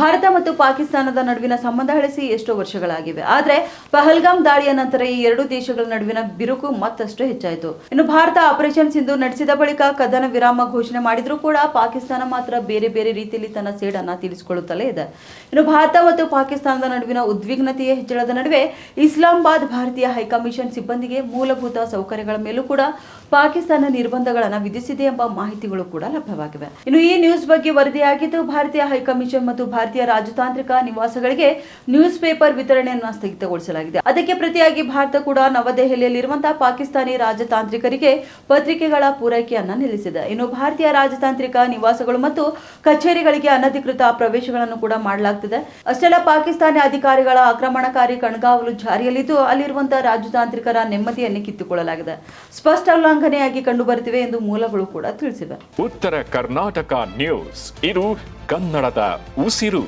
ಭಾರತ ಮತ್ತು ಪಾಕಿಸ್ತಾನದ ನಡುವಿನ ಸಂಬಂಧ ಹಳಿಸಿ ಎಷ್ಟೋ ವರ್ಷಗಳಾಗಿವೆ. ಆದರೆ ಪಹಲ್ಗಾಮ್ ದಾಳಿಯ ನಂತರ ಈ ಎರಡು ದೇಶಗಳ ನಡುವಿನ ಬಿರುಕು ಮತ್ತಷ್ಟು ಹೆಚ್ಚಾಯಿತು. ಇನ್ನು ಭಾರತ ಆಪರೇಷನ್ ಸಿಂಧು ನಡೆಸಿದ ಬಳಿಕ ಕದನ ವಿರಾಮ ಘೋಷಣೆ ಮಾಡಿದ್ರೂ ಕೂಡ ಪಾಕಿಸ್ತಾನ ಮಾತ್ರ ಬೇರೆ ಬೇರೆ ರೀತಿಯಲ್ಲಿ ತನ್ನ ಸೇಡನ್ನ ತಿಳಿಸಿಕೊಳ್ಳುತ್ತಲೇ ಇದೆ. ಇನ್ನು ಭಾರತ ಮತ್ತು ಪಾಕಿಸ್ತಾನದ ನಡುವಿನ ಉದ್ವಿಗ್ನತೆಯ ಹೆಚ್ಚಳದ ನಡುವೆ ಇಸ್ಲಾಮಾಬಾದ್ ಭಾರತೀಯ ಹೈಕಮಿಷನ್ ಸಿಬ್ಬಂದಿಗೆ ಮೂಲಭೂತ ಸೌಕರ್ಯಗಳ ಮೇಲೂ ಕೂಡ ಪಾಕಿಸ್ತಾನ ನಿರ್ಬಂಧಗಳನ್ನು ವಿಧಿಸಿದೆ ಎಂಬ ಮಾಹಿತಿಗಳು ಕೂಡ ಲಭ್ಯವಾಗಿವೆ. ಇನ್ನು ಈ ನ್ಯೂಸ್ ಬಗ್ಗೆ ವರದಿಯಾಗಿದ್ದು, ಭಾರತೀಯ ಹೈಕಮಿಷನ್ ಮತ್ತು ಭಾರತೀಯ ರಾಜತಾಂತ್ರಿಕ ನಿವಾಸಗಳಿಗೆ ನ್ಯೂಸ್ ಪೇಪರ್ ವಿತರಣೆಯನ್ನು ಸ್ಥಗಿತಗೊಳಿಸಲಾಗಿದೆ. ಅದಕ್ಕೆ ಪ್ರತಿಯಾಗಿ ಭಾರತ ಕೂಡ ನವದೆಹಲಿಯಲ್ಲಿರುವಂತಹ ಪಾಕಿಸ್ತಾನಿ ರಾಜತಾಂತ್ರಿಕರಿಗೆ ಪತ್ರಿಕೆಗಳ ಪೂರೈಕೆಯನ್ನು ನಿಲ್ಲಿಸಿದೆ. ಇನ್ನು ಭಾರತೀಯ ರಾಜತಾಂತ್ರಿಕ ನಿವಾಸಗಳು ಮತ್ತು ಕಚೇರಿಗಳಿಗೆ ಅನಧಿಕೃತ ಪ್ರವೇಶಗಳನ್ನು ಕೂಡ ಮಾಡಲಾಗುತ್ತಿದೆ ಅಷ್ಟೆಲ್ಲ ಪಾಕಿಸ್ತಾನಿ ಅಧಿಕಾರಿಗಳ ಆಕ್ರಮಣಕಾರಿ ಕಣ್ಗಾವಲು ಜಾರಿಯಲ್ಲಿದ್ದು ಅಲ್ಲಿರುವಂತಹ ರಾಜತಾಂತ್ರಿಕರ ನೆಮ್ಮದಿಯನ್ನು ಕಿತ್ತುಕೊಳ್ಳಲಾಗಿದೆ. ಸ್ಪಷ್ಟ ಉಲ್ಲಂಘನೆಯಾಗಿ ಕಂಡುಬರುತ್ತಿವೆ ಎಂದು ಮೂಲಗಳು ಕೂಡ ತಿಳಿಸಿವೆ. ಉತ್ತರ ಕರ್ನಾಟಕ ನ್ಯೂಸ್. ಇದು ಕನ್ನಡದ ಉಸಿರು.